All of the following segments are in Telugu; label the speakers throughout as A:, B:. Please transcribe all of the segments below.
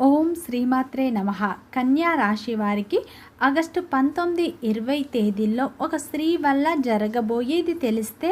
A: O ఓం శ్రీమాత్రే నమ. కన్యా రాశి వారికి ఆగస్టు పంతొమ్మిది ఇరవై తేదీల్లో ఒక స్త్రీ వల్ల జరగబోయేది తెలిస్తే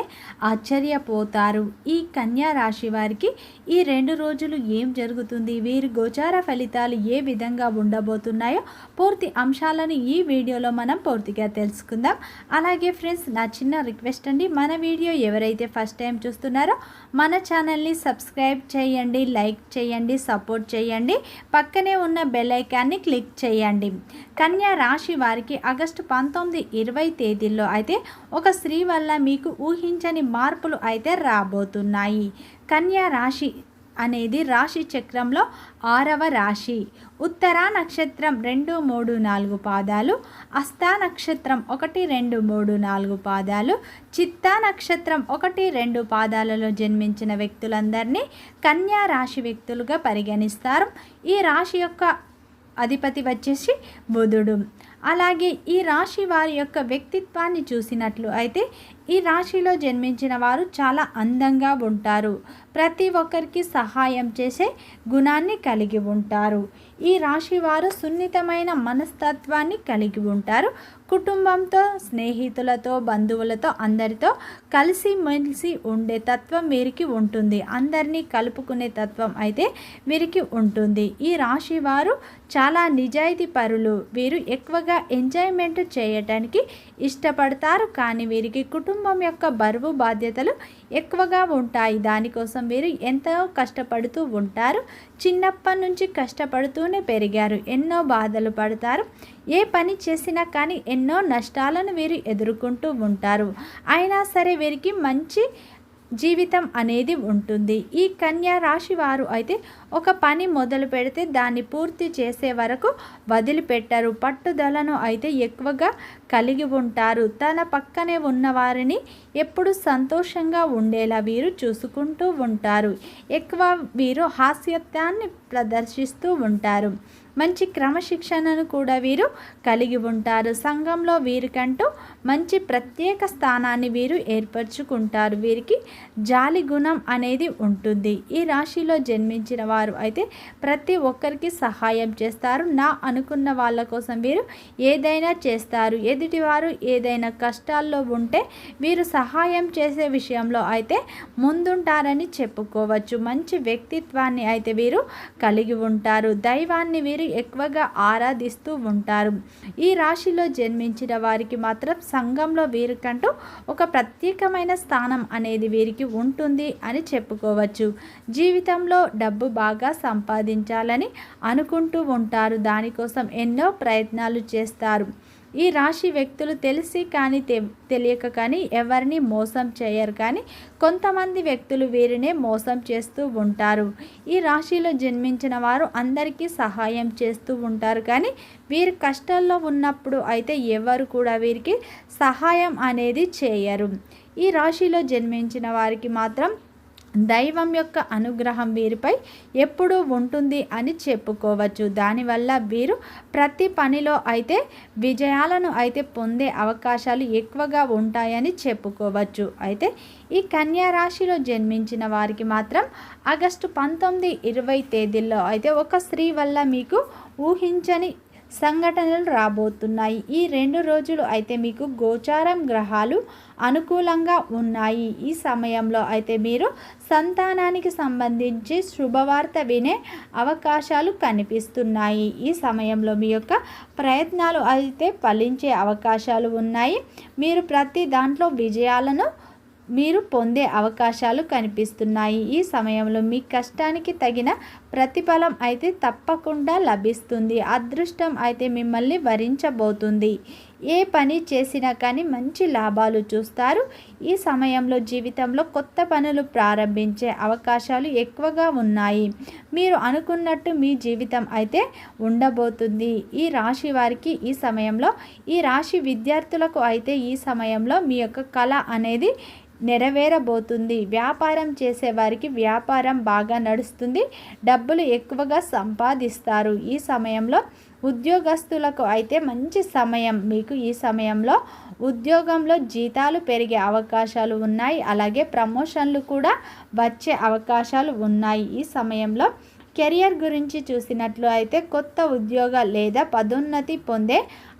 A: ఆశ్చర్యపోతారు. ఈ కన్యా రాశి వారికి ఈ రెండు రోజులు ఏం జరుగుతుంది? వీరి గోచార ఫలితాలు ఏ విధంగా ఉండబోతున్నాయో పూర్తి అంశాలను ఈ వీడియోలో మనం పూర్తిగా తెలుసుకుందాం. అలాగే ఫ్రెండ్స్ నా చిన్న రిక్వెస్ట్ అండి మన వీడియో ఎవరైతే ఫస్ట్ టైం చూస్తున్నారో మన ఛానల్ని సబ్స్క్రైబ్ చేయండి లైక్ చేయండి సపోర్ట్ చేయండి. పక్క పక్కనే ఉన్న బెల్ ఐకాన్ని క్లిక్ చేయండి. కన్యా రాశి వారికి ఆగస్టు పంతొమ్మిది ఇరవై తేదీల్లో అయితే ఒక స్త్రీ వల్ల మీకు ఊహించని మార్పులు అయితే రాబోతున్నాయి. కన్యా రాశి అనేది రాశి చక్రంలో ఆరవ రాశి. ఉత్తర నక్షత్రం రెండు మూడు నాలుగు పాదాలు. అస్తా నక్షత్రం ఒకటి రెండు మూడు నాలుగు పాదాలు. చిత్తా నక్షత్రం ఒకటి రెండు పాదాలలో జన్మించిన వ్యక్తులందరినీ కన్యా రాశి వ్యక్తులుగా పరిగణిస్తారు. ఈ రాశి యొక్క అధిపతి వచ్చేసి బుధుడు. అలాగే ఈ రాశి వారి యొక్క వ్యక్తిత్వాన్ని చూసినట్లు అయితే ఈ రాశిలో జన్మించిన వారు చాలా అందంగా ఉంటారు. ప్రతి ఒక్కరికి సహాయం చేసే గుణాన్ని కలిగి ఉంటారు. ఈ రాశి వారు సున్నితమైన మనస్తత్వాన్ని కలిగి ఉంటారు. కుటుంబంతో స్నేహితులతో బంధువులతో అందరితో కలిసి మెలిసి ఉండే తత్వం వీరికి ఉంటుంది. అందరినీ కలుపుకునే తత్వం అయితే వీరికి ఉంటుంది. ఈ రాశి వారు చాలా నిజాయితీ పరులు. వీరు ఎక్కువగా ఎంజాయ్మెంట్ చేయటానికి ఇష్టపడతారు. కానీ వీరికి కుటుంబం యొక్క బరువు బాధ్యతలు ఎక్కువగా ఉంటాయి. దానికోసం వీరు ఎంతో కష్టపడుతూ ఉంటారు. చిన్నప్పటి నుంచి కష్టపడుతూనే పెరిగారు. ఎన్నో బాధలు పడతారు. ఏ పని చేసినా కానీ ఎన్నో నష్టాలను వీరు ఎదుర్కొంటూ ఉంటారు. అయినా సరే వీరికి మంచి జీవితం అనేది ఉంటుంది. ఈ కన్యా రాశి వారు అయితే ఒక పని మొదలు పెడితే దాన్ని పూర్తి చేసే వరకు వదిలిపెట్టరు. పట్టుదలను అయితే ఎక్కువగా కలిగి ఉంటారు. తన పక్కనే ఉన్న వారిని ఎప్పుడు సంతోషంగా ఉండేలా వీరు చూసుకుంటూ ఉంటారు. ఎక్కువ వీరు హాస్యత్వాన్ని ప్రదర్శిస్తూ ఉంటారు. మంచి క్రమశిక్షణను కూడా వీరు కలిగి ఉంటారు. సంఘంలో వీరికంటూ మంచి ప్రత్యేక స్థానాన్ని వీరు ఏర్పరచుకుంటారు. వీరికి జాలి గుణం అనేది ఉంటుంది. ఈ రాశిలో జన్మించిన వారు అయితే ప్రతి ఒక్కరికి సహాయం చేస్తారు. నా అనుకున్న వాళ్ళ కోసం వీరు ఏదైనా చేస్తారు. ఎదుటివారు ఏదైనా కష్టాల్లో ఉంటే వీరు సహాయం చేసే విషయంలో అయితే ముందుంటారని చెప్పుకోవచ్చు. మంచి వ్యక్తిత్వాన్ని అయితే వీరు కలిగి ఉంటారు. దైవాన్ని వీరు ఎక్కువగా ఆరాధిస్తూ ఉంటారు. ఈ రాశిలో జన్మించిన వారికి మాత్రం సంఘంలో వీరికంటూ ఒక ప్రత్యేకమైన స్థానం అనేది వీరికి ఉంటుంది అని చెప్పుకోవచ్చు. జీవితంలో డబ్బు బాగా సంపాదించాలని అనుకుంటూ ఉంటారు. దానికోసం ఎన్నో ప్రయత్నాలు చేస్తారు. ఈ రాశి వ్యక్తులు తెలిసి కానీ తెలియక కానీ ఎవరిని మోసం చేయరు కానీ కొంతమంది వ్యక్తులు వీరినే మోసం చేస్తూ ఉంటారు. ఈ రాశిలో జన్మించిన వారు అందరికీ సహాయం చేస్తూ ఉంటారు కానీ వీరు కష్టాల్లో ఉన్నప్పుడు అయితే ఎవరు కూడా వీరికి సహాయం అనేది చేయరు. ఈ రాశిలో జన్మించిన వారికి మాత్రం దైవం యొక్క అనుగ్రహం వీరిపై ఎప్పుడూ ఉంటుంది అని చెప్పుకోవచ్చు. దానివల్ల వీరు ప్రతి పనిలో అయితే విజయాలను అయితే పొందే అవకాశాలు ఎక్కువగా ఉంటాయని చెప్పుకోవచ్చు. అయితే ఈ కన్యా రాశిలో జన్మించిన వారికి మాత్రం ఆగస్టు పంతొమ్మిది ఇరవై తేదీల్లో అయితే ఒక స్త్రీ వల్ల మీకు ఊహించని సంఘటనలు రాబోతున్నాయి. ఈ రెండు రోజులు అయితే మీకు గోచారం గ్రహాలు అనుకూలంగా ఉన్నాయి. ఈ సమయంలో అయితే మీరు సంతానానికి సంబంధించి శుభవార్త వినే అవకాశాలు కనిపిస్తున్నాయి. ఈ సమయంలో మీ యొక్క ప్రయత్నాలు అయితే ఫలించే అవకాశాలు ఉన్నాయి. మీరు ప్రతి దాంట్లో విజయాలను మీరు పొందే అవకాశాలు కనిపిస్తున్నాయి. ఈ సమయంలో మీ కష్టానికి తగిన ప్రతిఫలం అయితే తప్పకుండా లభిస్తుంది. అదృష్టం అయితే మిమ్మల్ని వరించబోతుంది. ఏ పని చేసినా కానీ మంచి లాభాలు చూస్తారు. ఈ సమయంలో జీవితంలో కొత్త పనులు ప్రారంభించే అవకాశాలు ఎక్కువగా ఉన్నాయి. మీరు అనుకున్నట్టు మీ జీవితం అయితే ఉండబోతుంది. ఈ రాశి వారికి ఈ సమయంలో ఈ రాశి విద్యార్థులకు అయితే ఈ సమయంలో మీ యొక్క కళ అనేది నెరవేరబోతుంది. వ్యాపారం చేసేవారికి వ్యాపారం బాగా నడుస్తుంది. డబ్బు డబ్బులు ఎక్కువగా సంపాదిస్తారు. ఈ సమయంలో ఉద్యోగస్తులకు అయితే మంచి సమయం. మీకు ఈ సమయంలో ఉద్యోగంలో జీతాలు పెరిగే అవకాశాలు ఉన్నాయి. అలాగే ప్రమోషన్లు కూడా వచ్చే అవకాశాలు ఉన్నాయి. ఈ సమయంలో కెరియర్ గురించి చూసినట్లు అయితే కొత్త ఉద్యోగ లేదా పదోన్నతి పొందే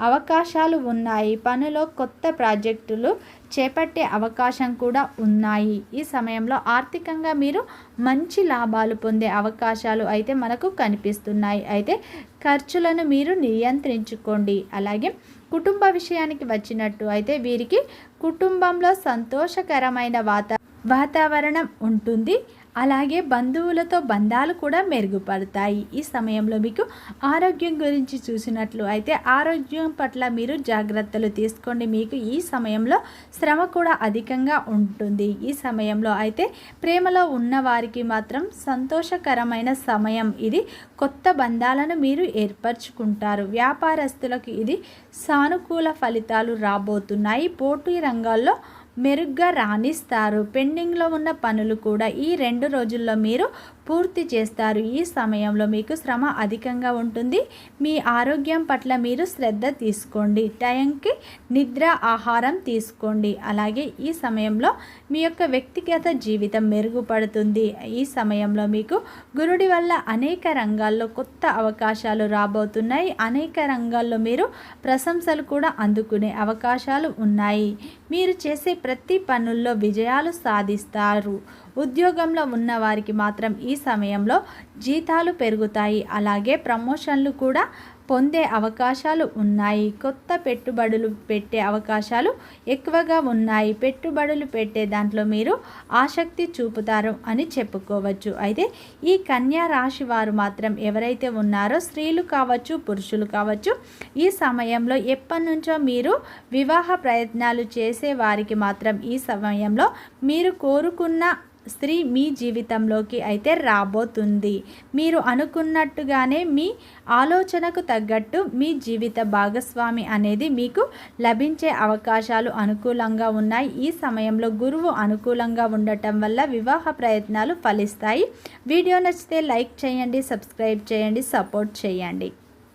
A: అవకాశాలు ఉన్నాయి. పనిలో కొత్త ప్రాజెక్టులు చేపట్టే అవకాశం కూడా ఉన్నాయి. ఈ సమయంలో ఆర్థికంగా మీరు మంచి లాభాలు పొందే అవకాశాలు అయితే మనకు కనిపిస్తున్నాయి. అయితే ఖర్చులను మీరు నియంత్రించుకోండి. అలాగే కుటుంబ విషయానికి వచ్చినట్టు అయితే వీరికి కుటుంబంలో సంతోషకరమైన వాత వాతావరణం ఉంటుంది. అలాగే బంధువులతో బంధాలు కూడా మెరుగుపడతాయి. ఈ సమయంలో మీకు ఆరోగ్యం గురించి చూసినట్లు అయితే ఆరోగ్యం పట్ల మీరు జాగ్రత్తలు తీసుకోండి. మీకు ఈ సమయంలో శ్రమ కూడా అధికంగా ఉంటుంది. ఈ సమయంలో అయితే ప్రేమలో ఉన్న వారికి మాత్రం సంతోషకరమైన సమయం ఇది. కొత్త బంధాలను మీరు ఏర్పరచుకుంటారు. వ్యాపారస్తులకు ఇది సానుకూల ఫలితాలు రాబోతున్నాయి. పోటీ రంగాల్లో మెరుగ్గా రాణిస్తారు. పెండింగ్లో ఉన్న పనులు కూడా ఈ రెండు రోజుల్లో మీరు పూర్తి చేస్తారు. ఈ సమయంలో మీకు శ్రమ అధికంగా ఉంటుంది. మీ ఆరోగ్యం పట్ల మీరు శ్రద్ధ తీసుకోండి. టైంకి నిద్ర ఆహారం తీసుకోండి. అలాగే ఈ సమయంలో మీ యొక్క వ్యక్తిగత జీవితం మెరుగుపడుతుంది. ఈ సమయంలో మీకు గురుడి వల్ల అనేక రంగాల్లో కొత్త అవకాశాలు రాబోతున్నాయి. అనేక రంగాల్లో మీరు ప్రశంసలు కూడా అందుకునే అవకాశాలు ఉన్నాయి. మీరు చేసే ప్రతి పనుల్లో విజయాలు సాధిస్తారు. ఉద్యోగంలో ఉన్న వారికి మాత్రం ఈ సమయంలో జీతాలు పెరుగుతాయి. అలాగే ప్రమోషన్లు కూడా పొందే అవకాశాలు ఉన్నాయి. కొత్త పెట్టుబడులు పెట్టే అవకాశాలు ఎక్కువగా ఉన్నాయి. పెట్టుబడులు పెట్టే దాంట్లో మీరు ఆసక్తి చూపుతారు అని చెప్పుకోవచ్చు. అయితే ఈ కన్యా రాశి వారు మాత్రం ఎవరైతే ఉన్నారో స్త్రీలు కావచ్చు పురుషులు కావచ్చు ఈ సమయంలో ఎప్పటి నుంచో మీరు వివాహ ప్రయత్నాలు చేసే వారికి మాత్రం ఈ సమయంలో మీరు కోరుకున్న స్త్రీ మీ జీవితంలోకి అయితే రాబోతుంది. మీరు అనుకున్నట్టుగానే మీ ఆలోచనకు తగ్గట్టు మీ జీవిత భాగస్వామి అనేది మీకు లభించే అవకాశాలు అనుకూలంగా ఉన్నాయి. ఈ సమయంలో గురువు అనుకూలంగా ఉండటం వల్ల వివాహ ప్రయత్నాలు ఫలిస్తాయి. వీడియో నచ్చితే లైక్ చేయండి సబ్స్క్రైబ్ చేయండి సపోర్ట్ చేయండి.